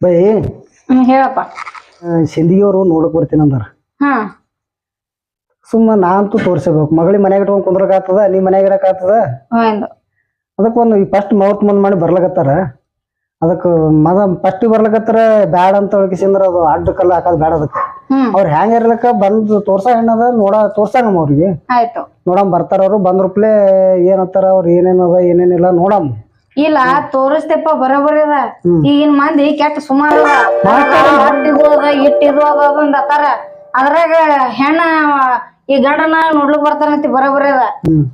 By ಹೇಳಪ್ಪ ಸಿಂಧಿಯವರು ನೋಡಕ್ ಬರ್ತೀನಿ ಅಂದಾರ ಹಾ ಸುಮ್ಮ ನಾ ಅಂತೂ ತೋರ್ಸಬೇಕು ಮಗಳಿ ಮನ್ಯಾಗ ಇಟ್ಕೊಂಡ್ ಕುಂದ್ರಕ್ ಆತದ ನೀ ಮನ್ಯಾಗ ಇರಕ್ ಆತದ ಅದಕ್ಕೆ ಒಂದು ಫಸ್ಟ್ ಮೌತ್ ಮುಂದ್ ಮಾಡಿ ಬರ್ಲಕತ್ತಾರ ಅದಕ್ಕೆ ಮದ ಫಸ್ಟ್ ಬರ್ಲಕತ್ತಾರ ಬ್ಯಾಡ ಅಂತ ಹೇಳ್ಕಿಸಿಂದ್ರ ಅದು ಅಡ್ಡ ಕಲ್ಲು ಹಾಕೋದ್ ಬ್ಯಾಡ ಅದಕ್ಕೆ ಅವ್ರ ಹ್ಯಾಂಗ ಇರ್ಲಕ್ಕ ಬಂದ್ ತೋರ್ಸ ಹೆಣ್ಣದ ನೋಡ ತೋರ್ಸಂಗಮ್ಮ ಅವ್ರಿಗೆ. ಆಯ್ತು. ನೋಡಮ್ ಬರ್ತಾರ ಅವ್ರು ಬಂದ್ರಪ್ಲೆ ಏನತ್ತಾರ ಅವ್ರ ಏನೇನದ ಏನೇನಿಲ್ಲ ನೋಡಮ್. ಇಲ್ಲ ತೋರಿಸ್ತೇಪ ಬರೋಬರಿ ಅದ. ಈಗಿನ ಮಂದಿ ಕೆಟ್ಟ ಸುಮಾರು ಹಟ್ಟಿದು ಅದ ಇಟ್ಟಿದು ಅದ ಅಂದ ಅತ್ತಾರ ಅದ್ರಾಗ ಹೆಣ್ಣ ಈ ಗಂಡನ ನೋಡ್ಲಿಕ್ ಬರ್ತಾನಂತಿ ಬರೋಬರಿ ಅದ.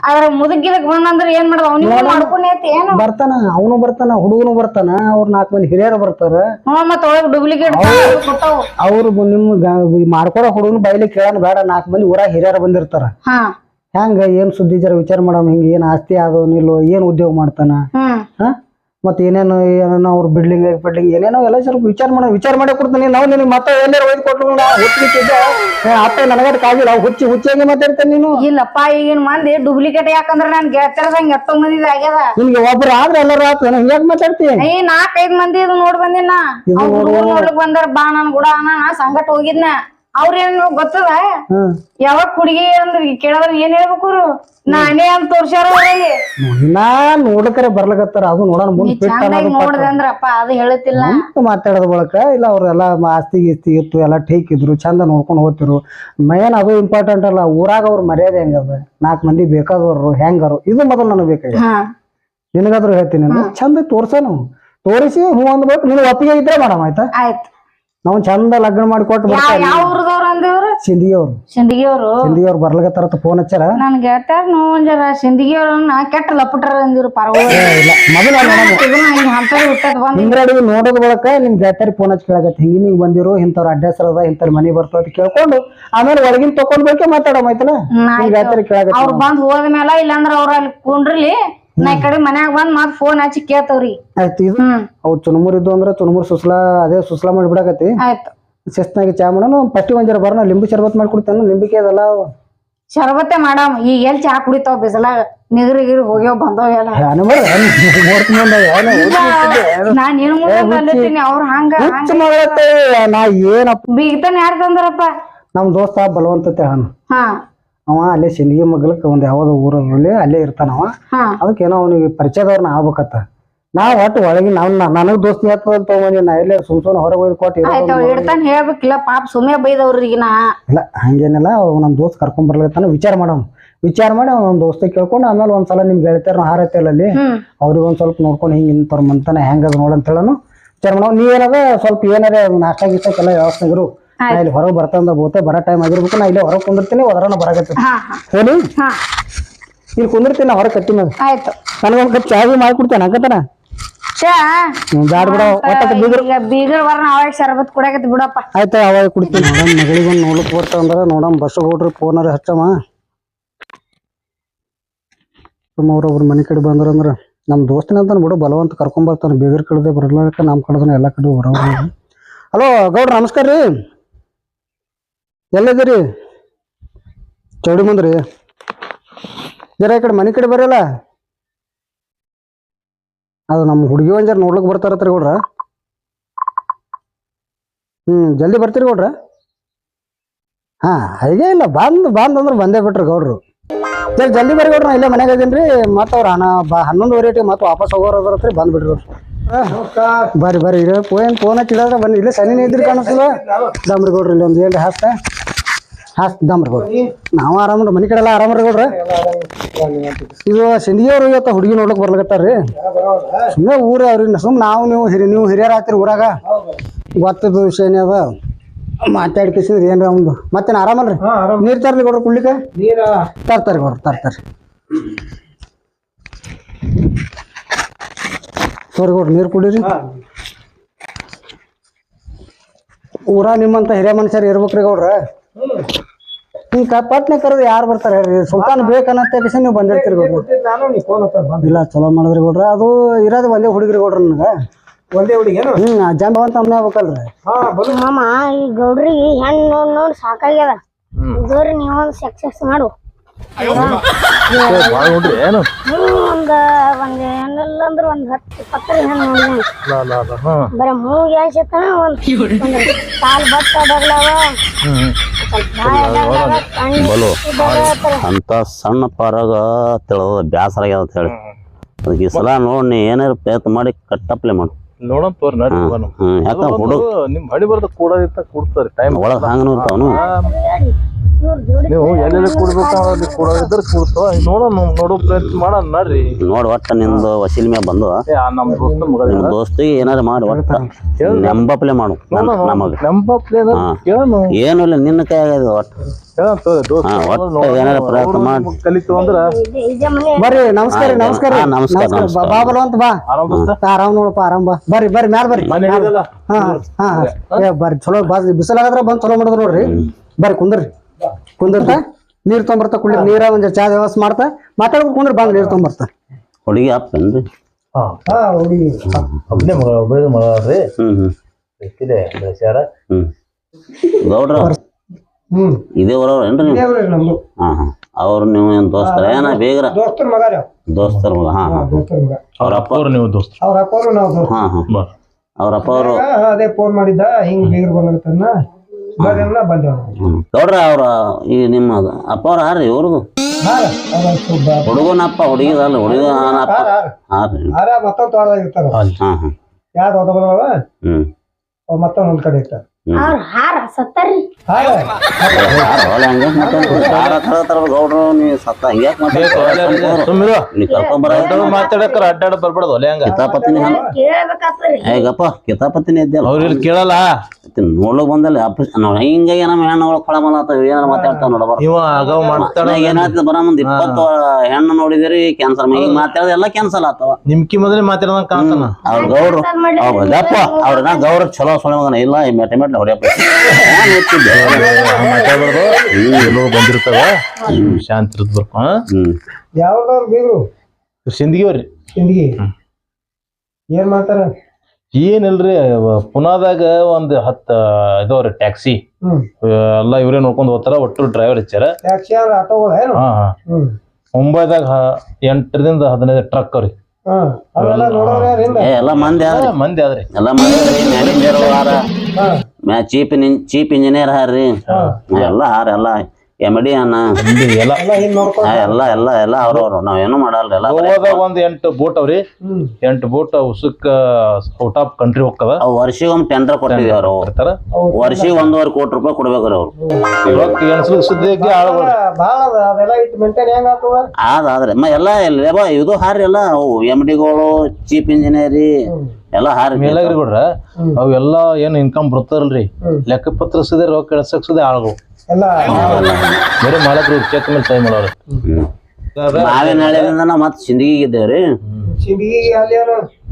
ಆದ್ರ ಮುದುಕಿದಕ್ ಬಂದಂದ್ರ ಏನ್ ಮಾಡ್ದ? ಅವ್ನಿಗೆ ಏನು? ಬರ್ತಾನ ಅವನು ಬರ್ತಾನ ಹುಡುಗನು ಬರ್ತಾನ ಅವ್ರ ನಾಲ್ಕು ಮಂದಿ ಹಿರಿಯರು ಬರ್ತಾರ. ಮತ್ತ ಒಳಗ್ ಡೂಪ್ಲಿಕೇಟ್ ಅವ್ರು ನಿಮ್ ಮಾಡ್ಕೊಡೋ ಹುಡುಗನ ಬೈಲಿ ಕೇಳನ್ ಬೇಡ ನಾಲ್ಕು ಮಂದಿ ಊರಾಗ ಹಿರಿಯರು ಬಂದಿರ್ತಾರ. ಹೆಂಗ ಏನ್ ಸುದ್ದಿ ಜರ ವಿಚಾರ ಮಾಡಮ್ ಹಿಂಗ ಏನ್ ಆಸ್ತಿ ಆದವನಿಲ್ಲೋ ಏನ್ ಉದ್ಯೋಗ ಮಾಡ್ತಾನ? ಹಾ? ಮತ್ ಏನೇನು ಏನೇನೋ ಅವ್ರ ಬಿಲ್ಡಿಂಗ್ ಬಿಡ್ಲಿಂಗ್ ಏನೇನೋ ಎಲ್ಲ ಸ್ವಲ್ಪ ವಿಚಾರ ಮಾಡ ವಿಚಾರ ಮಾಡಿ ಕೊಡ್ತೀನಿ. ನಾವು ನಿನಗೆ ಮತ್ತೆ ಎಲ್ಲಾರು ಒಯ್ದು ಕೊಟ್ಟು ಹುಚ್ಚಲಿಕ್ಕಿದ್ದೆ ಅಪ್ಪ ನನಗಾದ್ರೆ ಕಾಗಿಲ್ಲ ಹುಚ್ಚಿ ಹುಚ್ಚಿಯಾಗಿ ಮಾತಾಡ್ತೇನೆ ನೀನು. ಇಲ್ಲಪ್ಪ ಈಗಿನ ಮಂದಿ ಡೂಪ್ಲಿಕೇಟ್ ಯಾಕಂದ್ರ ನಾನ್ ಗೆಳತಿರದಂಗ ಎಷ್ಟೋ ಮಂದಿ ಆಗ್ಯದ. ನಿನ್ಗೆ ಒಬ್ರು ಆದ್ರೆ ಎಲ್ಲರೂ ಆತ ಹಿಂಗ್ಯಾಕ್ ಮಾತಾಡ್ತೀನಿ ಏ ನಾಲ್ಕೈದು ಮಂದಿ ಇದು ನೋಡ್ ಬಂದಿನ. ನೋಡ್ಲಿಕ್ ಬಂದಾರ ಬಾ ನನ್ ಕೂಡ ನಾ ಸಂಗಟ್ ಹೋಗಿದ್ನ. ಅವ್ರ ಏನ್ ಗೊತ್ತದ ಯಾವಾಗ ಹುಡುಗಿ ಅಂದ್ರ ಕೇಳಿದ್ರ ಏನ್ ಹೇಳ್ಬೇಕು? ನಾನೇ ಅಂತ ತೋರ್ಸ್ಯಾರ ಅವ್ರಲ್ಲಿ. ನಾ ನೋಡಕರೆ ಬರ್ಲಕತ್ತಾರ ಅದು ನೋಡೋಣ ಮುಂದೆ ನೋಡ್ದೆ ಅಂದ್ರಪ್ಪ ಅದು ಹೇಳುತ್ತಿಲ್ಲ. ಮಾತಾಡದ ಬಳಕ ಇಲ್ಲ ಅವ್ರೆಲ್ಲ ಆಸ್ತಿ ಗೀಸ್ತಿ ಇತ್ತು ಎಲ್ಲ ಠೀಕ್ ಇದ್ರು ಚಂದ ನೋಡ್ಕೊಂಡು ಹೋಗ್ತಿರು ಮೇನ್ ಅದು ಇಂಪಾರ್ಟೆಂಟ್ ಅಲ್ಲ ಊರಾಗ ಅವ್ರ ಮರ್ಯಾದೆ ಹೆಂಗದ? ನಾಲ್ಕು ಮಂದಿ ಬೇಕಾದವ್ರು ಹೆಂಗಾರು? ಇದು ಮೊದಲು ನನಗೆ ಬೇಕಾಗಿ ನಿನಗಾದ್ರು ಹೇಳ್ತೀನಿ ಚಂದ ತೋರ್ಸ ನಾವು ತೋರಿಸಿ ಹ್ಞೂ ಅಂದ್ಬೇಕು ನೀನು ಒಪ್ಪಿಗೆ ಇದ್ರೆ ಮಾಡಮ್ ಆಯ್ತಾ? ಆಯ್ತು. ನಾವು ಚಂದ ಲಗ್ನ ಮಾಡಿ ಕೊಟ್ಟು ಬರ್ತಾರೆ. ಯಾವ ಊರದವ್ರು ಅಂದಿವ್ರು? ಸಿಂಧಿಯವ್ರು. ಅವ್ರು ಸಿಂದಗಿ ಅವರು ಸಿಂಧಿಗೆ ಅವ್ರು ಫೋನ್ ಹಚ್ಚಾರ? ನನ್ ಗೆಳತಾರ ಒಂದ್ ಜರ ಸಿಂದಗಿ ಕೆಟ್ಟ ಲಪಟ್ರ ಅಂದಿರು ಪರವಾಗಿಲ್ಲ ಏ, ಇಲ್ಲ. ಮೊದಲು ಅಂತದ್ ಹುಟ್ಟದ್ ಬಂದ್ ಹಿಂದ್ಗಡೆ ನೋಡೋದ್ ಬಳಕ ನಿಮ್ ಗೆಳತಿಯರ್ ಫೋನ್ ಹಚ್ಚಿ ಕೇಳಕತ್ತಿ. ಹಿಂಗ ನೀವು ಬಂದಿರು ಇಂಥವ್ರ ಅಡ್ರೆಸ್ ಅದ ಇಂಥವ್ರ ಮನಿ ಬರ್ತದ ಅಂತ ಕೇಳ್ಕೊಂಡು ಆಮೇಲೆ ಒಳಗಿನ ತಕೊಂಡ್ ಬೇಕೆ ಮಾತಾಡೋ ಆಯ್ತಲ್ಲ? ನಿಮ್ ಕೇಳಕತ್ತಿ ಅವ್ರ ಬಂದ್ ಹೋದ್ಮೇಲೆ ಇಲ್ಲಾಂದ್ರ ಅವ್ರ ಅಲ್ಲಿ ಕುಂಡ್ರಲಿ ನಾ ಈ ಕಡೆ ಮನ್ಯಾಗ ಬಂದ್ ಮತ್ ಫೋನ್ ಹಚ್ಚಿ ಕೇಳ್ತಾವ್ರಿ. ಆಯ್ತು ಇದು? ಹ್ಮ್. ಅವು ಚುನುಮುರ್ ಇದ್ದು ಅಂದ್ರೆ ಚುನುಮುರ್ ಸುಸ್ಲಾ ಅದೇ ಸುಸ್ಲಾ ಮಾಡಿ ಆಯ್ತು. ಶಿಸ್ತಾಗಿ ಚಾ ಮಾಡೋಣ ಫಸ್ಟ್ ಒಂದ್ ಜರ ಬರ್ನ ಲಿಂಬು ಶರ್ಬತ್ ಮಾಡ್ಕೊಡ್ತೇನೆ ಲಿಂಬಿಕೆ ಅದಲ್ಲ ಶರಬತ್ತೆ ಮಾಡಮ್ ಈಗ ಎಲ್ ಚಾ ಕುಡಿತಾವ್ ಬಿಸಿಲಾಗ? ನಿಗರಿ ಗಿರಿ ಹೋಗ್ಯಾವ ಬಂದವ ಎಲ್ಲ. ನಾನು ಮುಂದೆ ಅವ್ರ ಹಂಗ ನಾ ಏನಪ್ಪ? ಬೀಗ್ತಾನ ಯಾರ್ ತಂದ್ರಪ್ಪ? ನಮ್ ದೋಸ್ತ ಬಲವಂತ ಹಾ. ಅವ ಅಲ್ಲೇ ಸಿಂದಗಿ ಮಗ್ಲಕ್ಕೆ ಒಂದ್ ಯಾವ್ದೋ ಊರಲ್ಲಿ ಅಲ್ಲೇ ಇರ್ತಾನವ ಹಾ. ಅದಕ್ಕೇನೋ ಅವನಿಗೆ ಪರಿಚಯದವ್ರನ್ನ ಆಗ್ಬೇಕತ್ತ. ನಾ ಒಟ್ಟು ಒಳಗೆ ನಾವ್ ನನಗ್ ದೋಸ್ತಿ ಆಗ್ತದ ಅಂತ ತಗೊಂಬಂದಿ ನಾ ಇಲ್ಲೇ ಸುಮ್ ಸುಮ್ಮನೆ ಹೊರಗೆ ಹೋಗಿ ಕೊಟ್ಟು ಇರೋದು ಆಯ್ತು ಇಡ್ತಾನ ಹೇಳ್ಬೇಕಿಲ್ಲ ಪಾಪ ಸುಮ್ಮನೆ ಬೈದವ್ರಿಗೆ ನಾ. ಇಲ್ಲ ಹಂಗೇನಿಲ್ಲ ಅವ್ ನಮ್ ದೋಸ್ತ್ ಕರ್ಕೊಂಡ್ ಬರ್ಲತ್ತಾನ ವಿಚಾರ ಮಾಡೋಣ ವಿಚಾರ ಮಾಡಿ ಅವ್ನ ದೋಸ್ತಿ ಕೇಳ್ಕೊಂಡು ಆಮೇಲೆ ಒಂದ್ಸಲ ನಿಮ್ಗೆ ಗೆಳತಿಯರ್ನ ಹಾರೈತಲ್ಲ ಅಲ್ಲಿ ಹ್ಮ್. ಅವ್ರಿಗೆ ಒಂದ್ ಸ್ವಲ್ಪ ನೋಡ್ಕೊಂಡು ಹಿಂಗ್ ಇಂತವ್ರ ಮಂತಾನ ಹೆಂಗದ ನೋಡಂತ ಹೇಳನು. ವಿಚಾರ ಮಾಡೋ ನೀವೇನದ ಸ್ವಲ್ಪ ಏನಾರ ನಾಷ್ಟ ಗೀಷ್ಟಕ್ಕೆಲ್ಲ ವ್ಯವಸ್ಥೆ ಇರು. ನಾ ಇಲ್ಲಿ ಹೊರಗೆ ಬರ್ತಂದ ಬೋತೆ ಬರೋ ಟೈಮ್ ಆಗಿರ್ಬೇಕು ನಾ ಇಲ್ಲಿ ಹೊರಗೆ ಕುಂದಿರ್ತೀನಿ ಹೊರನ ಬರಾಕತ್ತೀನಿ ಹಾ ಹಾ. ಹೋಗಿ ಹಾ. ಇಲ್ಲಿ ಕುಂದಿರ್ತೀನಿ ನಾ ಹೊರಗೆ ಕಟ್ಟಿ ಮೇಲೆ. ಆಯ್ತು. ನನಗೊಂದು ಕಪ್ ಮಾಡಿ ಮಾಡ್ಕೊಡ್ತೇನೆ ಹಾಕತ್ತಾನ ಚಾ? ಬ್ಯಾಡ ಬಿಡ ಒಟ್ಟ ಬೀಗ್ರ ಈಗ ಬೀಗರ್ ಬರ್ನ ಅವಾಗ ಶರಬತ್ ಕುಡಿಯಾಕತ್ತಿ ಬಿಡಪ್ಪ. ಆಯ್ತಾ ಅವಾಗ ಕುಡಿತೀನಿ. ನೋಡಮ್ ಮಗಳಿಗೆ ಒಂದು ನೋಡ್ಲಿಕ್ ಬರ್ತಾವಂದ್ರ ನೋಡಮ್ ಬಸ್ ಹೋಗ್ರಿ ಫೋನರ ಹಚ್ಚಮ್ಮ ಸುಮ್ಮ ಅವ್ರೊಬ್ರು ಮನೆ ಕಡೆ ಬಂದ್ರಂದ್ರ ನಮ್ಮ ದೋಸ್ತನ ಅಂತಾನೆ ಬಿಡು ಬಲವಂತ ಕರ್ಕೊಂಡ್ ಬರ್ತಾನೆ ಬೀಗರ್ ಕಡ್ದೆ ಬರ್ಲಾಕ ನಮ್ಮ ಕಡ್ದನ ಎಲ್ಲ ಕಡೆ ಬರೋರು ಹಲೋ ಗೌಡ್ರ ನಮಸ್ಕಾರ ರೀ. ಎಲ್ಲಿದ್ದೀರಿ ಚೌಡಿ ಮುಂದ್ರಿ. ಜರ ಈ ಕಡೆ ಮನೆ ಕಡೆ ಬರಲ್ಲ? ಅದು ನಮ್ಮ ಹುಡುಗಿ ಒಂದ್ ಜರ ನೋಡ್ಲಿಕ್ ಬರ್ತಾರತ್ರಿ ಗೌಡ್ರ. ಹ್ಮ್, ಜಲ್ದಿ ಬರ್ತೀರಿ ಕೊಡ್ರ ಹಾ, ಹಾಗೆ ಇಲ್ಲ, ಬಂದ್, ಬಂದು ಅಂದ್ರೆ ಬಂದೇ ಬಿಟ್ರಿ ಗೌಡ್ರು. ಜಲ್ ಜಲ್ದಿ ಬರ್ರಿ ಗೌಡ್ರ, ನಾ ಇಲ್ಲೇ ಮನೆಗೆ ಇದೀನಿ ಮತ್ತೆ ಅವ್ರ ಹಣ ಹನ್ನೊಂದು ಹನ್ನೊಂದುವರೆಗೆ ಮತ್ತೆ ವಾಪಸ್ ಹೋಗೋರದ್ರತ್ರಿ ಬಂದ್ ಬಿಡ್ರಿ ಗೌಡ್ರು. ಬರ್ರಿ ಬರ್ರಿ. ಇರೋ ಪೋನ್ ಫೋನ್ ಹಚ್ಚಿದ್ರೆ ಬನ್ನಿ. ಇಲ್ಲ ಸನಿ ಇದ್ರೆ ಕಾಣಿಸಲ್ಲ ದಮ್ರಿ ಗೌಡ್ರಿ ಇಲ್ಲಿ ಒಂದು ಏನು ಹಾಸ್ತ. ಹಾಸ್ ದಮ್ರಿ ಗೌಡ್ರಿ ನಾವು ಆರಾಮ್ರಿ ಮನೆ ಕಡೆ ಎಲ್ಲ ಆರಾಮ್ರಿ ಗೌಡ್ರಿ? ಇದು ಸಿಂಧಿಗೆ ಅವ್ರು ಇವತ್ತು ಹುಡುಗಿ ನೋಡಕ್ಕೆ ಬರ್ಲಕತ್ತಾರ್ರಿ. ಸುಮ್ಮನೆ ಊರ ಅವ್ರಿ ಸುಮ್ಮನೆ ನಾವು ನೀವು ಹಿರಿ ನೀವು ಹಿರಿಯರ ಆಗ್ತೀರಿ ಊರಾಗ. ಗೊತ್ತದ ವಿಷಯ ಏನದ ಮಾತಾಡ್ಕಿಸಿದ್ರಿ ಏನ್ರಿ ಅವ್ನು ಮತ್ತೇನು ಆರಾಮಲ್ರಿ? ನೀರು ತರ್ಲಿ ಕೊಡ್ರಿ ಕುಡ್ಲಿಕ್ಕೆ? ತರ್ತಾರೆ ಕೊಡ್ರಿ ತರ್ತಾರೆ. ಸರಿ ಕೊಡ್ರಿ ನೀರು ಕುಡೀರಿ. ಊರ ನಿಮ್ಮಂತ ಹಿರಿಯ ಮನುಷ್ಯರು ಇರ್ಬೇಕ್ರಿ ಗೌಡ್ರ. ಹಿಂಗ ಪಟ್ನೆ ಕರೆದು ಯಾರು ಬರ್ತಾರೆ ಹೇಳ್ರಿ? ಸುಲ್ತಾನ್ ಬೇಕನ್ನತ್ತೆ ಕಿಸಿ ನೀವು ಬಂದಿರ್ತೀರಿ ಗೌಡ್ರ. ನಾನು ನೀ ಫೋನ್ ಹತ್ತ ಬಂದ್. ಇಲ್ಲ ಚಲೋ ಮಾಡಿದ್ರಿ ಗೌಡ್ರ. ಅದು ಇರೋದು ಒಂದೇ ಹುಡುಗ್ರಿ ಗೌಡ್ರ ನನಗೆ ಒಂದೇ ಹುಡುಗಿ ಹ್ಮ್ ಜಂಬವಂತ ಅಮ್ಮನೆ ಆಗ್ಬೇಕಲ್ರಿ. ಮಾಮ ಈ ಗೌಡ್ರಿ ಹೆಣ್ಣು ನೋಡ್ ನೋಡ್ ಸಾಕಾಗ್ಯದ. ಇದ್ರಿ ನೀವೊಂದು ಸಕ್ಸಸ್ ಮಾಡು. ಭಾಳ ನೋಡ್ರಿ ಏನು? ಹ್ಞೂ ಒಂದ್ ಒಂದ್ ಏನಿಲ್ಲ ಅಂದ್ರ ಒಂದ್ ಹತ್ತು ಇಪ್ಪತ್ತರ ಹೆಣ್ಣು ನೋಡಿದ್ವಿ ಅಲ್ಲ ಅಲ್ಲ ಅಲ್ಲ ಹ್ಮ್ ಬರೀ ಮೂಗ್ ಯಾಯ್ಸೈತನ ಒಂದ್ ಒಂದ್ ಕಾಲ್ ಬಟ್ಟ ಅಡಗ್ಲಾವ ಹ್ಮ್ ಸ್ವಲ್ಪ ಬಾಯ್ ಅಡಗ್ಲಾವ ಕಣ್ಣು ಬಲು. ಅಂತ ಸಣ್ಣ ಪಾರಾಗ ತಿಳದ ಬ್ಯಾಸರ ಆಗ್ಯದ ಅಂತ ಹೇಳಿ. ಅದಕ್ಕೆ ಈ ಸಲ ನೋಡಿ ನೀ ಏನಾರ ಪ್ರಯತ್ನ ಮಾಡಿ ಕಟ್ಟಪ್ಲೆ ಮಾಡು. ನೋಡೋಣ ತೋರಿ ನಡಿ ಹುಡುಗ ಒಂದು ನಿಮ್ ಹಡಿ ಬರ್ದ ಕೂಡ ಕೂಡ್ತಾರೆ ಟೈಮ್ ಒಳಗ್ ಇವ್ರ್ ಜೋಡಿ ನೀವು ಎಲ್ಲೆಲ್ಲಿ ಕೂಡ್ಬೇಕು ಅಲ್ಲಿ ಕೂಡೋದಿದ್ರೆ ಕೂಡ್ತಾವ ನೋಡೋಣ ನೋಡೋ ಪ್ರಯತ್ನ ಮಾಡೋಣ ನಡ್ರಿ ನೋಡ್ ಒಟ್ಟ ನಿಂದು ವಸೀಲ್ ಮ್ಯಾಗ ಬಂದು ಏ, ಆ ನಮ್ ದೋಸ್ತ ಮಗ ನಿಮ್ ದೋಸ್ತಿಗೆ ಏನಾರ ಮಾಡಿ ಒಟ್ಟ ನೆಂಬಪ್ಲೆ ಮಾಡು ನಮಗ್. ನಮಗ ನಂಬಪ್ಲೆ ಹಾ. ಕೇಳೋಣ ಏನು ಇಲ್ಲ ನಿನ್ನ ಕೈ ಆಗ್ಯದ ಒಟ್ಟ. ದೋಸ್ತ ಹಾ. ಏನಾರ ಪ್ರಯತ್ನ ಮಾಡಿ. ಕಲಿತು ಅಂದ್ರ. ಇದೇ- ಇದೇ ಮನೆ ಬರ್ರಿ ನಮಸ್ಕಾರ. ನಮಸ್ಕಾರ ಹಾ, ನಮಸ್ಕಾರ, ಬಾ- ನಮಸ್ಕಾರ. ಬಾ ಬಲವಂತ ಬಾ. ಆರಾಮ್ ದೋಸ್ತ? ಆರಾಮ್ ನೋಡಪ್ಪ ಆರಾಮ್ ಬಾ. ಬರ್ರಿ ಬರ್ರಿ ಮ್ಯಾಲ ಬರ್ರಿ. ಮನೆ ಇದೆಲ್ಲ ಹಾ ಹಾ. ಏ ಬರ್ರಿ ಚಲೋ ಬಾ ಬಿಸಿಲಾಗದ್ರ ಬಂದ್ ಚಲೋ ಮಾಡಿದ್ರು ನೋಡ್ರಿ. ಬರ್ರಿ ಕುಂದ್ರಿ. ಕುಂದಿರ್ತ ನೀರ್ ತೊಂಬರ್ತ ಕುಳ್ಳಿ ನೀರ ಒಂದ್ ಚಾ ವ್ಯವಸ್ಥೆ ಮಾಡ್ತಾ ಮಾತಾಡ್ಕೊಂಡು ಕುಂದ್ರ ಬಂದ್ ನೀರ್ ತೊಂಬರ್ತ. ಹುಡುಗಿ ಅಪ್ಪೇನ್ರಿ ಹಾ ಹಾ ಹುಡುಗಿ. ಒಬ್ಬನೇ ಇದೆ ನೀವು? ದೇವ್ರಿ ಹಾ ಹಾ. ಅವ್ರು ನೀವು ಏನ್ ದೋಸ್ತರ? ಏನ ಬೇಗರ? ದೋಸ್ತರ ಮಗ. ದೋಸ್ತರ ಹಾ ಹಾ. ಅವ್ರ ಅಪ್ಪ? ಅವ್ರು ನೀವು ದೋಸ್ತ ಅವ್ರ ಅಪ್ಪರು ನಾವು ಹಾ ಹಾ. ಬಾ. ಅವ್ರ ಅಪ್ಪ ಅವರು? ಅದೇ ಫೋನ್ ಮಾಡಿದ್ದ ಹಿಂಗ್ ಬೀಗರ್ ಬರ್ಲಕತ್ತನ್ನ ಅನ್ನ ಬಂದೇವ್. ನಾವು. ಅವ್ರ ಈ ನಿಮ್ಮ ಅಪ್ಪ ಅವ್ರ ಹಾರ್ರಿ ಇವ್ರದು? ಹಾ ರೀ, ಅವ್ರ ಹುಡುಗನಪ್ಪ ಹುಡುಗಿದಲ್ಲ ಹುಡುಗ ಅಪ್ಪ ಹಾರ, ಹಾರ. ಹಾರ. ಮತ್ತೊಂದ್ ತೋಟದಾಗ ಇರ್ತಾರ. ಹಾ ಹಾ. ದೊಡ್ಡ ಹ್ಮ್. ಮತ್ತೊಂದು ಮತ್ತೊಂದ್ ಒಂದ್ ಕಡೆ ಇರ್ತಾರ. ಅವ್ರ ಹಾರ ಸತ್ತಾರ್ರಿ. ಗೌಡ್ರು ಮಾತಾಡಕ್ರ ಅಡ್ಡಾಡ ಬರ್ಬಾರ್ದು ಒಲೆ ಹಂಗ? ಕಿತಾಪತಿನಿ ಹಂಗ? ಕೇಳ್ಬೇಕಾಗ್ತದ್ರಿ ಹೇಗಪ್ಪ ಕಿತಾಪತಿನಿ ಇದ್ದಲ್ಲ ಅವ್ರ ಇಲ್ಲಿ ಕೇಳಲ್ಲ. ನೋಡ್ಲಕ್ ಬಂದಲ್ಲ ನಮ್ಮ ಹೆಣ್ಣು ಒಳಗ್ ಕೊಳಮಲ್ಲ ಆತಾವ ಏನಾರ ಮಾತಾಡ್ತಾವ ನೋಡಬಾರ ಇವ ಆಗವ್ ಮಾಡ್ತಾಳ. ಏನಾಗ್ತದ ಬರ ಮುಂದ್ ಇಪ್ಪತ್ತು ಹೆಣ್ಣು ನೋಡಿದಿರಿ ಕ್ಯಾನ್ಸರ್ ಈಗ ಮಾತಾಡೋದು ಎಲ್ಲ ಕ್ಯಾನ್ಸಲ್ ಆತವ. ನಿಮ್ಕಿ ಮೊದಲೇ ಮಾತಾಡ್ದಂಗ ಕಾಣ್ತಾನ. ಅವ್ರ ಗೌಡ್ರು ಅವ್ರ ಗಪ್ಪ ಅವ್ರನ್ನ ಗೌರ ಚಲೋ ಸೊಳ್ಳೆ ಇಲ್ಲ ಹೊಡಿಯಪ್ಪ ಏನ್ ಹೆಚ್ಚಿದ್ದೆ? ಮಾತಾಡ್ಬಾರ್ದು ಎಲ್ಲೋ ಬಂದಿರ್ತಾವ ಶಾಂತಿ ಸಿಂದಗಿ ಅವ್ರಿ. ಏನ್ ಮಾಡ್ತಾರ? ಏನಿಲ್ರಿ ಪುನಾದಾಗ ಒಂದ್ ಹತ್ತ ಇದಾವ್ರಿ ಟ್ಯಾಕ್ಸಿ. ಎಲ್ಲಾ ಇವ್ರೇ ನೋಡ್ಕೊಂಡ್ ಹೋಗ್ತಾರ ಒಟ್ಟು ಡ್ರೈವರ್ ಹಚ್ಚಾರ ಮುಂಬೈದಾಗ ಎಂಟರಿಂದ ಹದಿನೈದು ಟ್ರಕ್ ಅವ್ರಿ. ಎಲ್ಲ ಮಂದಿ ಆದ್ರಿ. ಮಂದಿ ಆದ್ರಿ. ಎಲ್ಲ ಮಂದಿ ಮ್ಯಾನೇಜರ್ ಮ್ಯಾ ಚೀಫ್ ಚೀಫ್ ಇಂಜಿನಿಯರ್ ಹಾರ್ರಿ. ಎಲ್ಲ ಹಾರ ಎಲ್ಲ ಎಂ ಡಿ ಅನ್ನ ಎಲ್ಲ ಎಲ್ಲ ಆ, ಎಲ್ಲ ಎಲ್ಲ ಎಲ್ಲ ಅವ್ರವ್ರು. ನಾವೇನು ಮಾಡಲ್ರಿ ಎಲ್ಲ ಬರೇ ಗೋವಾದಾಗ ಒಂದ್ ಎಂಟು ಬೋಟ್ ಅವ್ರಿ. ಎಂಟು ಬೋಟ್ ಉಸುಕ್ ಔಟ್ ಆಫ್ ಕಂಟ್ರಿ ಹೋಗ್ತದ. ಅವ್ ವರ್ಷಿಗೆ ಒಂದ್ ಟೆಂಡರ್ ಕೊಟ್ಟಿದ್ವಿ ಅವ್ರು ಬರ್ತಾರ ವರ್ಷಿಗೆ ಒಂದೂವರೆ ಕೋಟಿ ರೂಪಾಯಿ ಕೊಡ್ಬೇಕ್ರಿ ಅವ್ರು. ಇವಾಗ ಎಣ್ಸ್ಲಿಕ್ ಸುದ್ದಿಗೆ ಆಳುಗಳು ಭಾಳ ಅದ ಅದೆಲ್ಲ ಇಟ್ಟು ಮೇಂಟೈನ್ ಹೆಂಗ್ ಆಗ್ತದ? ಆದ ಆದ್ರೆ ಮ ಎಲ್ಲ ಬಾ ಇದು ಹಾರಿ ಎಲ್ಲ ಅವು ಎಂ ಡಿಗಳು ಚೀಫ್ ಇಂಜಿನಿಯರಿ ಎಲ್ಲ ಹಾರಿ ಮೇಲಾಗ್ರಿ ಬಿಡ್ರ. ಅವೆಲ್ಲ ಏನ್ ಇನ್ಕಮ್ ಬರ್ತಾರಲ್ರಿ ಲೆಕ್ಕ ಪತ್ರ ಸುದೇ ರೊಕ್ಕ ಕಳ್ಸಕ್ ಸುದೇ ಆಳುಗಳು. ಎಲ್ಲ. ಬೇರೆ ಮಾಲಕರು ಚೆಕ್ ಮೇಲೆ ಟೈಮ್ ಮಾಡೋರು. ನಾವು ಮತ್ತೆ ಸಿಂದಗಿಗೆ ಇದ್ದೇವ್ರಿ. ಸಿಂದಗಿ ಅಲ್ಲಿ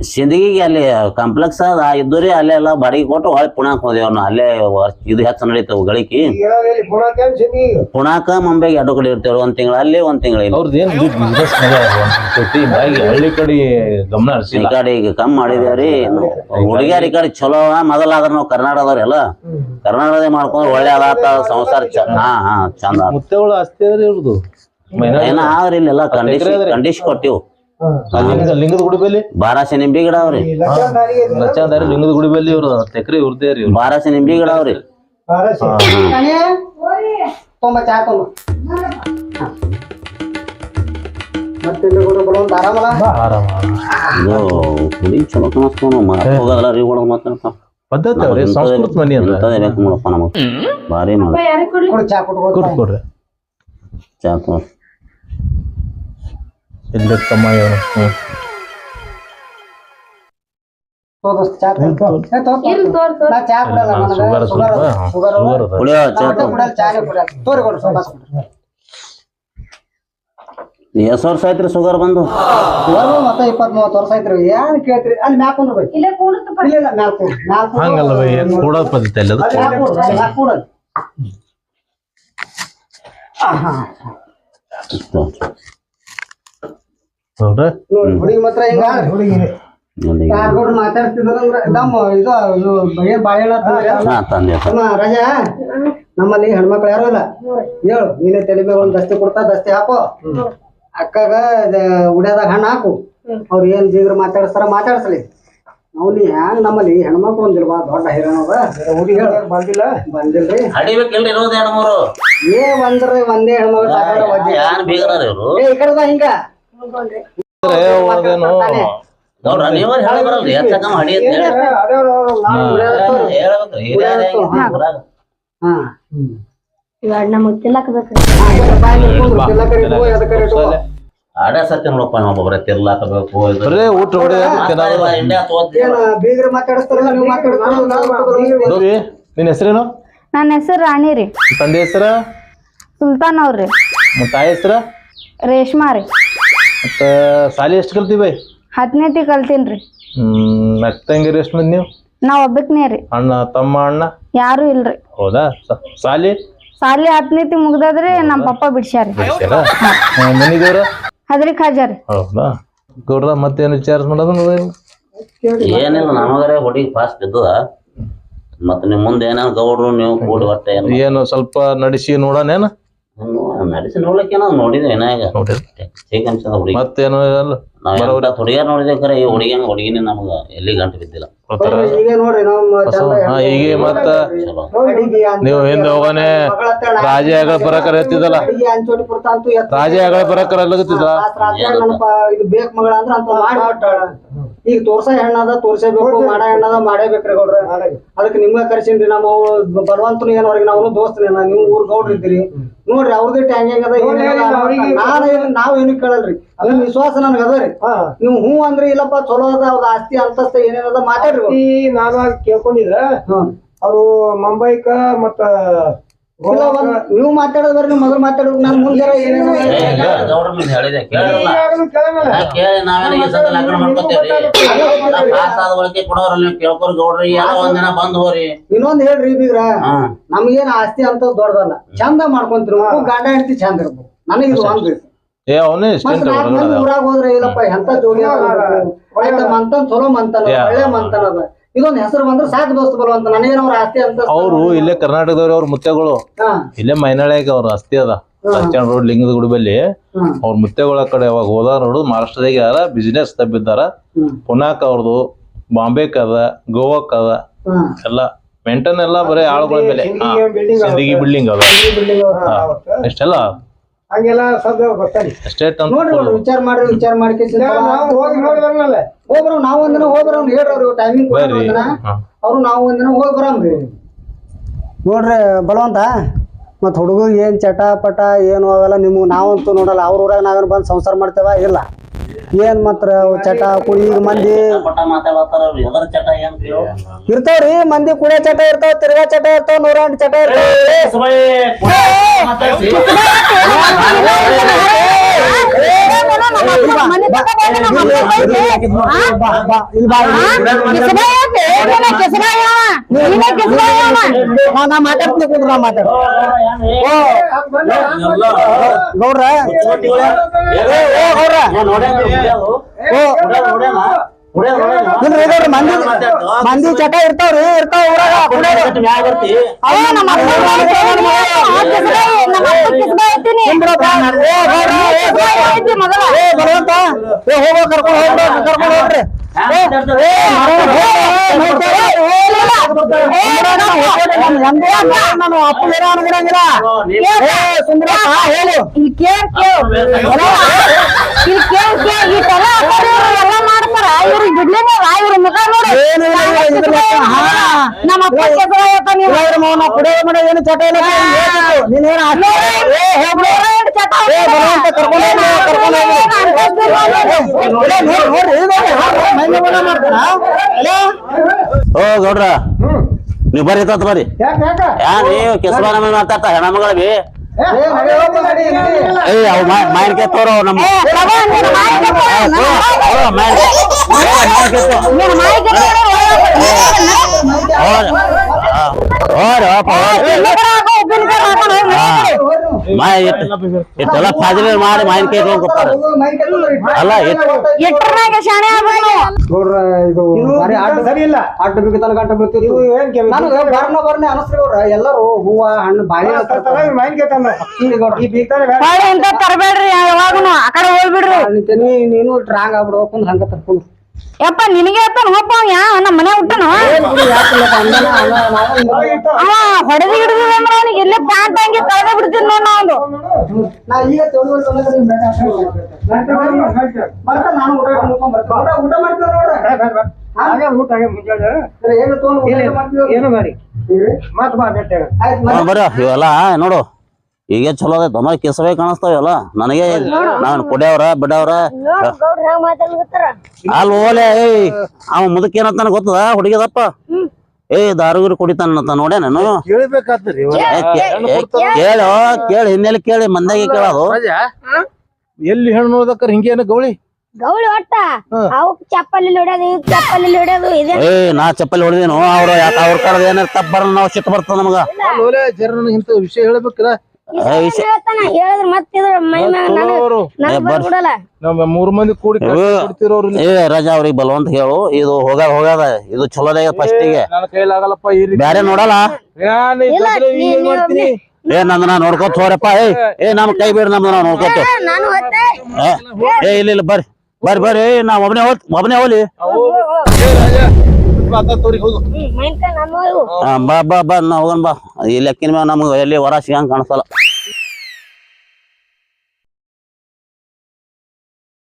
ಸಿಂದಗಿಗೆ ಅಲ್ಲಿ ಕಾಂಪ್ಲೆಕ್ಸ್ ಅದ ಇದ್ದೂರಿ ಅಲ್ಲೇ ಎಲ್ಲ ಬಾಡಿಗೆ ಕೊಟ್ಟು ಹೊಳೆ ಪುಣಾಕ್ ಹೋದೇವ್ ನಾವು ಅಲ್ಲೇ ಇದು ಹೆಚ್ಚು ನಡೀತಾವ ಗಳಿಕಿ. ಪುಣಾಕ ಮುಂಬೈಗೆ ಎರಡು ಕಡೆ ಇರ್ತೇವ್ರಿ ಒಂದ್ ತಿಂಗಳ ಅಲ್ಲಿ ಒಂದ್ ತಿಂಗಳ ಇಲ್ಲಿ. ಅವ್ರದ್ದು ಏನ್ ಬಿಸ್ನೆಸ್ ಹಿಂಗಾಗಿ ಹಳ್ಳಿ ಕಡೆ ಗಮನ ಈ ಹರಿಸಿಲ್ಲ ಕಡೆ ಈಗ ಕಮ್ಮಿ ಮಾಡಿದೇವ್ರಿ ಹುಡುಗಿಯರ್ ಈ ಕಡೆ ಚಲೋ ಮೊದಲ ಆದ್ರ ನಾವು ಕರ್ನಾಟಕದವ್ರೆಲ್ಲ ಕರ್ನಾಟಕದೇ ಮಾಡ್ಕೊಂಡ್ರೆ ಒಳ್ಳೆ ಅದಾತ ಸಂಸಾರ ಚ- ಹಾ ಹಾ ಚಂದ ಏನ ಮುತ್ತೆಗಳು ಆಸ್ತಿ ಎಲ್ಲ ಇವ್ರದ್ದು ಏನ ಆದ್ರಿ ಇಲ್ಲೆಲ್ಲ ಕಂಡೀಷನ್ ಕಂಡೀಷನ್ ಕೊಟ್ಟಿವ್. ಲಿಂಗದ ಲಿಂಗದ ಗುಡಿ ನಿಂಬಿ ಅವ್ರಿ. ಲಕ್ಷಾಂತಾರಿಗೆ ಲಿಂಗದ ಗುಡಿ ಬಲ್ಲಿ ಇವ್ರು ತೆಕ್ರಿ ಇವ್ರದೇ ರೀ ನಿಂಬಿ ಗಿಡ ಅವ್ರಿ. ಬಾರಸಿ. ತೊಂಬ ಚಾ ತೊಂಬ. ಮತ್ತೆ ಬಲವಂತ ಆರಾಮಲ್ಲ ಆರಾಮ ಇದು ಹುಡುಗಿ ಚಲೋ ಕಾಣಿಸ್ತಾವ ಮಾತು ಹೋಗಲ್ಲ ರೀ ಒಳಗ್ ಮಾತಾಡ್ತಾವ ಪದ್ಧತಿ ಅವ್ರಿ ಸಂಸ್ಕೃತ ಮನಿ ಅಂತ ಇಂಥದೇ ಬೇಕು ನೋಡಪ್ಪ ನಮಗ್. ಭಾರಿ ಮಾಡ. ಯಾರಿಗೆ ಕೊಡ್ಲಿ? ಕೊಡು ಚಾ ಕೊಡ್ರಿ. ಚಾ ತಗೋರಿ. ಇಲ್ಲಿ ತಮ್ಮ ಇವನು ಹ್ಮ್ ದೋಸ್ತ ಚಾ ಕೊಡು. ಏ, ತಗೋ, ತಗೋ. ಇರ್ಲಿ ತೋರ್ ತೋರ್ ನಾ ಚಾ ಕುಡಲ್ಲ ನಾನು ನನಗೆ ಸುಗರ್ ಶುಗರ್ ಸ್ವಲ್ಪ ಕುಡಿಯೋ ಚಾ. ಎಷ್ಟು ವರ್ಷ ಆಯ್ತ್ರಿ ಶುಗರ್ ಬಂದು? ಮತ್ತೆ ಇಪ್ಪತ್ತ್ ಮೂವತ್ತು ವರ್ಷ ಆಯ್ತ್ರಿ. ಏನ್ ಕೇಳ್ತೀರಿ? ಅಲ್ಲಿ ಮ್ಯಾಕ್ ಕುಂದ್ರ ಬೈ. ಇಲ್ಲೇ ಇಲ್ಲ ಇಲ್ಲ ಮ್ಯಾಕ್ ಮ್ಯಾಕ್. ಹಂಗಲ್ಲ ಬೈ ಕೂಡೋದ್ ಪದ್ಧತಿ ಅಲ್ಲ ಅದು ಅಲ್ಲಿ ಮ್ಯಾಕ್ ಕುಂದ್ರ, ಮ್ಯಾಕ್ ಕುಂದ್ರ. ಆಹಾ. ಹೌದ್ರಾ ನೋಡಿ ಹುಡುಗಿ ಮಾತ್ರ ಹಿಂಗ. ಯಾರ್ ಕೂಡ ನಮ್ಮ ಇದು ಏನ್ ಬಾಳೆಹಣ್ಣ? ಹಾ ತಂದೆ ಅಮ್ಮ ರಜಾ ನಮ್ಮಲ್ಲಿ ಹೆಣ್ಮಕ್ಳು ಯಾರು ಇಲ್ಲ. ಹೇಳು ನೀನೇ ತಲೆ ಮೇಲೆ ಒಂದ್ ದಸ್ತಿ ಕೊಡ್ತಾ ದಸ್ತಿ ಹಾಕೋ. ಅಕ್ಕಗ ಉಡ್ಯಾದಾಗ ಹಣ್ಣು ಹಾಕು. ಅವ್ರು ಏನ್ ಜೀಗ್ರ ಮಾತಾಡಿಸ್ತಾರ ಮಾತಾಡ್ಸಲಿ. ಅವ್ನಿ ಹ್ಯಾಂಗ ನಮ್ಮಲ್ಲಿ ಹೆಣ್ಮಕ್ಳು ಒಂದಿಲ್ವಾ? ದೊಡ್ಡ ಹೈರಾಣ ಹುಡುಗಿ ಬಂದಿಲ್ಲ. ಬಂದಿಲ್ರಿ. ಹಡಿಬೇಕಿಲ್ರಿ ಇರೋದು ಏ ಒಂದ್ರಿ ಒಂದೇ ಹೆಣ್ಮಕ್ಳು ಈ ಕಡೆ ಬಾ ಹಿಂಗ. ಅದೇನು ನೋಡ್ರ ನೀವ ಹೇಳಿ ಬರಲ್ರಿ ಹೆಚ್ಚಕಮ್ಮ ಹಡಿ ಅಂತ ಹೇಳಿ. ಹೇಳ್ಬೇಕ್ರಿ ಹಿರಿಯರ್ ಹೆಂಗಿದ್ರು ಊರಾಗ. ಹಾ. ಇವಾಗ ನಮಗ್ ತಿನ್ನಕ್ ಬೇಕ್ರಿ ಹಾ, ಈ ಕಡೆ ಬಾ, ಇಲ್ಲಿ ಕುಂದ್ರು. ತಿನ್ನಕರೆ ಇಟ್ಕೋ, ಎದಕರೆ ಇಟ್ಕೋ. ಆಡೇ ಸತ್ಯ ನೋಡಪ್ಪ ನಾವು ಒಬ್ಬರೇ ತಿರ್ಲಾಕಬೇಕು ಇದು. ಬರೇ ಊಟ ಹೊಡೆ ಇಂಡಿಯಾ ಏನ ಬೀಗ್ರ ಮಾತಾಡಿಸ್ತಾರಲ್ಲ ನೀವು ಮಾತಾಡ್ತಾರ ನೋಡ್ರಿ ನಿನ್ನ ಹೆಸರೇನು? ನನ್ನ ಹೆಸರು ರಾಣಿ ರೀ. ತಂದೆ ಹೆಸರ? ಸುಲ್ತಾನ್ ಅವ್ರಿ ತಾಯಿ ಹೆಸರ? ರೇಷ್ಮಾ ರೀ. ಮತ್ತ ಸಾಲಿ ಎಷ್ಟು ಕಲ್ತೀವಿ ಹತ್ತನೇತಿ ಕಲ್ತೀನ್ರಿ. ಹ್ಮ್ ಅಕ್ಕ ತಂಗಿರಿ ಎಷ್ಟು ಮಂದಿ ನೀವು? ನಾವ್ ಒಬ್ಬಕ್ನೇ ರೀ. ಅಣ್ಣ ತಮ್ಮ ಅಣ್ಣ? ಯಾರು ಇಲ್ರಿ. ಹೌದಾ? ಸ- ಸಾಲಿ ಸಾಲಿ ಹತ್ತನೇತಿ ಮುಗ್ದದ್ರಿ ನಮ್ಮ ಪಪ್ಪ ಬಿಡ್ಸ್ಯಾರಿ. ಬಿಡ್ಸ್ಯಾರ? ಹ್ಮ್, ಮನಿ ದೇವ್ರ ಹದ್ರಿ ಖಾಜಾರಿ ಹೌದಾ? ಗೌಡ್ರ ಮತ್ತೇನು ವಿಚಾರ ಮಾಡೋದು ಏನಿಲ್ಲ ನಮಗರೆ ಹುಡುಗಿ ಫಾಸ್ಟ್ ಬಿದ್ದದ. ಮತ್ತ ನಿಮ್ ಮುಂದೆ ಏನಾದ್ರು ಗೌಡ್ರು ನೀವು ಕೂಡಿ ಒಟ್ಟ ಏನು ಏನು ಸ್ವಲ್ಪ ನಡೆಸಿ ನೋಡೋಣೇನ ನಡೆಸಿ ಹೋಗ್ಲಿಕ್ಕೆ ನಾವು ನೋಡಿದ್ವಿ ಏನಾಗ ನೋಡಿರಿ ಹೇಗೆ ಅನ್ಸದ ಹುಡುಗಿ ಮತ್ತೇನು ಇಲ್ಲ ನಾವ್ ಎಂತ ಹುಡುಗಿಯರ್ ನೋಡಿದ್ವಿ ಖರೆ ಈ ಹುಡುಗಿಯಂಗ ಹುಡುಗಿನೇ ನಮಗ ಎಲ್ಲಿ ಗಂಟು ಬಿದ್ದಿಲ್ಲ ಈಗ ಮತ್ತ ನೀವು ಹಿಂದೆ ಹೋಗೋನೆ ರಾಜ ಹೆಗಳ ಬರಕರ ಎತ್ತಿದಲ್ಲ ರಾಜ ಹೆಗಳ ಬರಕರ ಅಂದ್ರ. ಈಗ ತೋರ್ಸ ಹೆಣ್ಣದ ತೋರ್ಸಬೇಕು ಮಾಡ ಹೆಣ್ಣದ ಮಾಡೇಬೇಕ್ರಿ ಗೌಡ್ರ. ಅದಕ್ಕೆ ನಿಮ್ಗ ಕರ್ಸಿನ್ರಿ ನಮ್ಮ ಅವು ಏನ್ ಏನವ್ರಿಗೆ ನಾವು ದೋಸ್ತನೇನ ನೀವು ಊರ್ ಗೌಡ್ರ ಇದ್ದೀರಿ. ನೋಡ್ರಿ ಅವ್ರದ್ದು ಟ್ಯಾಂಗ್ ಹೆಂಗದ ಅವ್ರಿಗೆ ನಾವ್ ಏನು ಕೇಳಲ್ರಿ? ಅದನ್ನ ವಿಶ್ವಾಸ ನನ್ಗ ಅದ ರೀ. ಹಾ. ನೀವು ಹ್ಞೂ ಅಂದ್ರಿ ಇಲ್ಲಪ್ಪ ಚಲೋ ಅದ ಅವ್ರ ಆಸ್ತಿ ಅಂತಸ್ತ ಏನೇನದ ಮಾತಾಡ್ರಿ ನಾನು ಕೇಳ್ಕೊಂಡಿದ್ರ ಅವರು ಮುಂಬೈಕ ಮತ್ತ ನೀವು ಮಾತಾಡೋದ್ರ ಬರ್ರಿ ನೀವು ಮೊದಲು ಮಾತಾಡೋದು ನಾನು ಮುಂದೆ ಹೇಳಿದೆ ಕೇಳಿ ಲಗ್ನ ಮಾಡ್ಕೊತೇವ್ರಿ ಪಾಸ್ ಆದ ಒಳಗೆ ನೀವು ಕೇಳ್ಕೊರ್ ಗೌಡ್ರಿ ಯಾರೋ ಒಂದಿನ ಬಂದ್ ಹೋರಿ ಇನ್ನೊಂದ್ ಹೇಳ್ರಿ ಬೀಗ್ರ. ನಮ್ಗೇನ್ ಆಸ್ತಿ ಅಂತ ದೊಡ್ಡದಲ್ಲ. ಚಂದ ಮಾಡ್ಕೊಂತಿರ್ಬೇಕು ಗಂಡ ಹೆಂಡತಿ ಚಂದ ಇರ್ಬೇಕು ನನಗೆ ಇದು ಒಂದ್ ಏ ಅವನೇ ಊರಾಗ ಹೋದ್ರೆ ಇಲ್ಲಪ್ಪ ಎಂತ ಜೋಡಿ ಮಂತನ್ ಚಲೋ ಮಂತನ. ಒಳ್ಳೆ ಮಂತನ ಅದ. ಇದೊಂದ್ ಹೆಸರು ಬಂದ್ರೆ ಸಾಕು ದೋಸ್ತ ಬರುವಂತ ನನಗೇನವ್ರ ಅವ್ರ ಆಸ್ತಿ ಅಂತ ಅವರು ಇಲ್ಲೇ ಕರ್ನಾಟಕದವ್ರ ಅವ್ರ ಮುತ್ತೆಗಳು. ಇಲ್ಲೇ ಮೈನಾಳ್ಯಾಗ ಅವ್ರ ಆಸ್ತಿ ಅದ. ಸತ್ಯನ ರೋಡ್ ಲಿಂಗದ ಗುಡಿ ಬಲ್ಲಿ ಅವ್ರ ಮುತ್ತೆಗಳ ಕಡೆ ಅವಾಗ ಹೋದಾರ ನೋಡು ಮಹಾರಾಷ್ಟ್ರದಾಗ ಯಾರ ಬಿಸಿನೆಸ್ ತಬ್ಬಿದ್ದಾರ ಪುನಾಕ್ ಅವ್ರದ್ದು ಬಾಂಬೆಕ್ ಅದ ಗೋವಾಕ್ ಅದ. ಎಲ್ಲ ಮೆಂಟನ್ ಎಲ್ಲ ಬರೀ ಆಳುಗಳ ಮೇಲೆ. ಸಿಂದಗಿ ಬಿಲ್ಡಿಂಗ್ ಅದ. ಇಷ್ಟೆಲ್ಲ ಹಂಗೆಲ್ಲ ಸದ್ದ ಬರ್ತಾನೆ ನೋಡ್ರಿ ಅವ್ರು ವಿಚಾರ ಮಾಡ್ರಿ ವಿಚಾರ ಮಾಡ್ಕೇಸಿ ನಾವು ಹೋಗಿ ನೋಡಿ ಬರಲ್ಲ ಹೋಗ್ಬರ ನಾವು ಒಂದಿನ ಹೋಗಿ ಹೇಳ್ರಿ ಅವ್ರಿಗೆ ಟೈಮಿಂಗ್ ಒಂದಿನ. ಅವ್ರು ನಾವು ಒಂದಿನ ಹೋಗಿ ಬರಮ್ರಿ ನೋಡ್ರಿ ಬಲವಂತ. ಮತ್ ಹುಡುಗ ಏನ್ ಚಟ ಪಟ ಏನು ಅವೆಲ್ಲ ನಿಮ್ಗೆ ನಾವಂತೂ ನೋಡಲ್ಲ. ಅವ್ರ ಊರಾಗ ನಾವೇನು ಬಂದು ಸಂಸಾರ ಮಾಡ್ತೇವ? ಇಲ್ಲ. ಏನ್ ಮಾತ್ರ ಅವು ಚಟ ಕುಡಿ ಈಗ ಮಂದಿ ಇರ್ತಾವ್ರಿ ಮಂದಿ ಕುಡಿಯ ಚಟ ಇರ್ತಾವ ತಿರ್ಗಾ ಚಟ ಇರ್ತಾವ ನೂರ ಚಟ ಇರ್ತಾವ. ನಾ ಮಾತಾಡ್ತೀನಿ ಕುಂದ್ರ ನಾ ಮಾತಾಡ ಗೌಡ್ರ? ಇಲ್ರಿ ಗೌಡ್ರ ಮಂದಿ. ಮಂದಿ ಚಟ ಇರ್ತಾವ್ರಿ ಇರ್ತಾವ ಊರಾಗ ಹೋಗ್ರಿ ಕರ್ಕೊಂಡ್ ಹೋಗ್ರಿ ನಾನು ಅಪ್ಪು ಏನೋ ಅನ್ಬಿಡಂಗಿಲ್ಲ ಸುಂದರ ಹೇಳು. ಇಲ್ಲಿ ಕೇಳ್ ಕೇಳು ಇಲ್ಲಿ ಕೇಳ್ ಈ ತರ ಎಲ್ಲ ಮಾಡ್ತಾರ. ಇವ್ರಿಗೆ ಬಿಡ್ಲೇನೆ ಇವ್ರ ನಮ್ಮ ಅಪ್ಪ ನೀವು ಇವ್ರ ಮೌನ ಕುಡಿಯೋ ಮನೆ ಏನು ಚಟ ಇಲ್ಲ ನೀನೇನು ಓ ಗೌಡ್ರ ನೀವ್ ಬರ್ರಿ ತತ್ ಬರ್ರಿ ಯಾ ನೀವು ಕೆಸಬಾನ ಮೇಲೆ ಮಾತಾಡ್ತಾ ಹೆಣ್ಮಗಳ ಬಿ ಏ, ನಡಿ ಹೋಗ್ಬಾ, ನಡಿ, ನಡಿ. ಏಯ್ ಅವ್ ಮಾಯಿನ್ಕೆ ತೋರೋ ನಮ್ಮ ಮಾ ಇಟ್ ಇಟ್ಟೆಲ್ಲ ಫಾಜಿಲ್ ಮಾಡಿ ಮಾವಿನಕಾಯಿ ಇಟ್ಕೊಂಡ್ ಕೊಡ್ತಾರ ಅಲ್ಲ ಇಟ್ ಶಾಣೆ ಆಗ್ಬೇಕು. ಇದು ಸರಿ ಇಲ್ಲ ಇವು ಏನ್ ನನಗ ಬರ್ನ ಬರ್ನೆ ಅನಸ್ರಿ ಗೌಡ್ರ ಎಲ್ಲರೂ ಹೂವ ಹಣ್ಣು ಬಾಳೆ ಮೈನ್ ಕೇಳ್ತಾನ ಈ ಬೇಡ. ಇಂತ ತರಬೇಡ್ರಿ ಯಾವಾಗನು ಆ ಕಡೆ ಹೋಗ್ಬಿಡ್ರಿ. ನೀನು ಟ್ರಾಂಗ್ ಆಗ್ಬಿಡ್ಬೇಕು ಹಂಗ ತರ್ಕೊಂಡು ಯಪ್ಪ ನಿನಗೆ ಹೋಪ ಯಾ? ನಮ್ಮ ಮನೆ ಹುಟ್ಟನು? ಅವ ಹೊಡೆದು ಹಿಡಿದು ಅಂದ್ರೆ ಅವನಿಗೆ ಇಲ್ಲೇ ಪ್ಯಾಂಟ್ ಹಂಗೆ ಕಳೆದ ಬಿಡ್ತೀನಿ ನೋಡ್ ಏನು ಇವೆಲ್ಲ ನೋಡು. ಈಗ ಚಲೋ ಅದೇ? ತಮ್ಮ ಕೆಸವೇ ಕಾಣಿಸ್ತಾವಲ್ಲ ನನಗೆ ನಾನು ಕೊಡ್ಯಾವ್ರ ಬಿಡವ್ರ ನೋಡ್ ಅಲ್ಲಿ ಓಲೆ ಏಯ್ ಅವ ಮುದಕ್ ಏನಂತಾನ ಗೊತ್ತದ? ಹುಡುಗಿದಪ್ಪ? ಏಯ್ ದಾರುಗಿರಿ ಕುಡಿತಾನಂತ ನೋಡ್ಯ ನಾನು? ಕೇಳು. ಕೇಳಿ ಹಿನ್ನೆಲೆ ಕೇಳಿ ಮಂದಾಗೆ ಕೇಳೋದು. ಎಲ್ಲಿ ಹೆಣ್ಣು ನೋಡ್ದಕ್ಕಾರ ಹಿಂಗೇನ ಗೌಳಿ? ಗೌಳಿ ಒಟ್ಟ? ಅವಕ್ ಚಪ್ಪಲಿ ಹೊಡ್ಯೋದು ಚಪ್ಪಲಿ ಹೊಡ್ಯೋದು ಇದೆ ಏಯ್ ನಾ ಚಪ್ಪಲಿ ಹೊಡೆದೇನು ಅವ್ರ ಯಾಕ ಅವ್ರ ಕಡದ ಏನಾರ ತಪ್ಪ ನಾವು ಸಿಟ್ಟು ಬರ್ತದ ನಮಗ? ಜರ ನನಗೆ ವಿಷಯ ಹೇಳ್ಬೇಕಿಲ್ಲ ಮೂರ್ ಮಂದಿ ಕೂಡಿ ಕೊಡ್ತಿರೋರು ಏ ರಾಜಾ ಅವ್ರಿಗೆ ಬಲವಂತ ಹೇಳು. ಇದು ಹೋಗದ ಹೋಗದ. ಇದು ಚಲೋದ ಫಸ್ಟ್ಗೆ. ಕೈಲಾಗಲ್ಲಪ್ಪ ಈ ರೀತಿ. ಬ್ಯಾರೆ ನೋಡಲ್ಲ? ಏ ನಂದ ನಾ ನೋಡ್ಕೊತ ಹೋರಪ್ಪ ಏ ಏ ನಮ್ ಕೈ ಬೇಡ ನಮ್ದು ನಾವು ನೋಡ್ಕೊತ. ನಾನು ಹೊತ್ತೆ ಏ ಇಲ್ಲ ಇಲ್ಲ ಬರ್ರಿ. ಬರ್ರಿ ಬರ್ರಿ. ಏ, ನಾ ಒಬ್ನೇ ಹೋತ್ ಒಬ್ಬನೇ ಹೋಲಿ. ಬಾ ಬಾ ಬಾ ನಾ ಹೋಗನ್ ಬಾ. ಇಲ್ಲಿ ಅಕ್ಕಿನ ಮ್ಯಾಗ ನಮ್ಗೆ ಎಲ್ಲಿ ಹೊರ ಸಿಗಂಗ್ ಕಾಣಿಸಲ್ಲ.